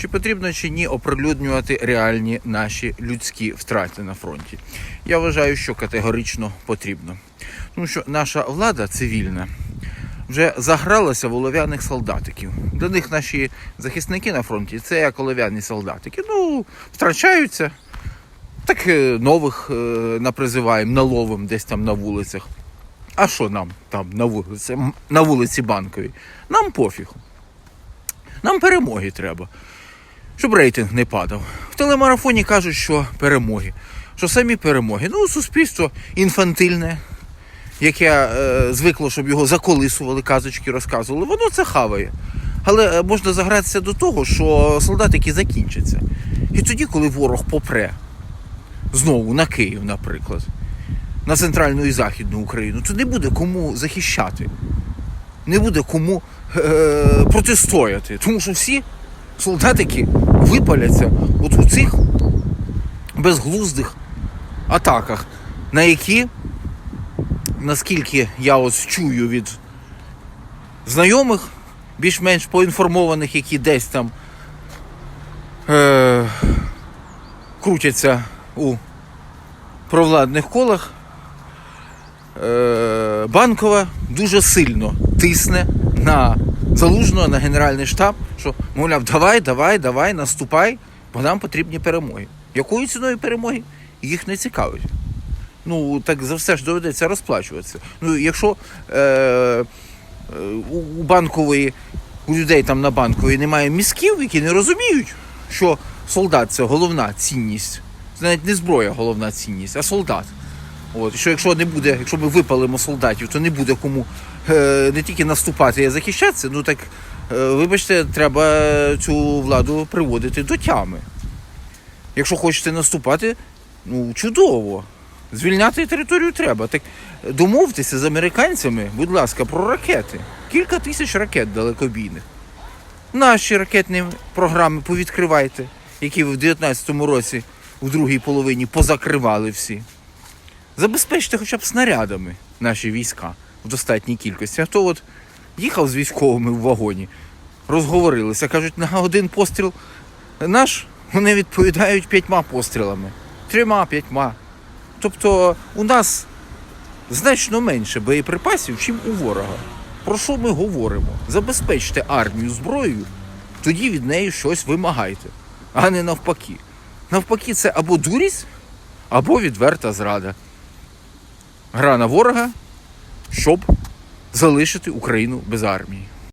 Чи потрібно чи ні оприлюднювати реальні наші людські втрати на фронті? Я вважаю, що категорично потрібно. Тому що наша влада цивільна вже загралася в олов'яних солдатиків. Для них наші захисники на фронті це як олов'яні солдатики. Ну, втрачаються, так е, нових е, напризиваємо, наловим десь там на вулицях. А що нам там на вулиці, на вулиці Банковій? Нам пофіг. Нам перемоги треба, щоб рейтинг не падав. В телемарафоні кажуть, що перемоги. Що самі перемоги. Ну, суспільство інфантильне, яке е, звикло, щоб його заколисували, казочки розказували, воно це хаває. Але е, можна загратися до того, що солдатики закінчаться. І тоді, коли ворог попре знову на Київ, наприклад, на центральну і західну Україну, то не буде кому захищати, не буде кому е, протистояти. Тому що всі солдатики випаляться от у цих безглуздих атаках, на які, наскільки я ось чую від знайомих, більш-менш поінформованих, які десь там е, крутяться у провладних колах, е, Банкова дуже сильно тисне на залужного, на Генеральний штаб, що, мовляв, давай, давай, давай, наступай, бо нам потрібні перемоги. Якою ціною перемоги? Їх не цікавить. Ну, так за все ж доведеться розплачуватися. Ну, якщо е, е, у, банкової, у людей там на банковій немає мізків, які не розуміють, що солдат це головна цінність. Це навіть не зброя головна цінність, а солдат. От, що якщо не буде, якщо ми випалимо солдатів, то не буде кому не тільки наступати, а захищатися. Ну так, е, вибачте, треба цю владу приводити до тями. Якщо хочете наступати, ну чудово. Звільняти територію треба. Так домовтеся з американцями, будь ласка, про ракети. Кілька тисяч ракет далекобійних. Наші ракетні програми повідкривайте, які в 19-му році, у другій половині, позакривали всі. Забезпечте хоча б снарядами наші війська в достатній кількості. А то от їхав з військовими в вагоні, розговорилися, кажуть, на один постріл наш вони відповідають п'ятьма пострілами. Трьома, п'ятьма. Тобто у нас значно менше боєприпасів, чим у ворога. Про що ми говоримо? Забезпечте армію зброєю, тоді від неї щось вимагайте, а не навпаки. Навпаки, це або дурість, або відверта зрада. Гра на ворога, щоб залишити Україну без армії.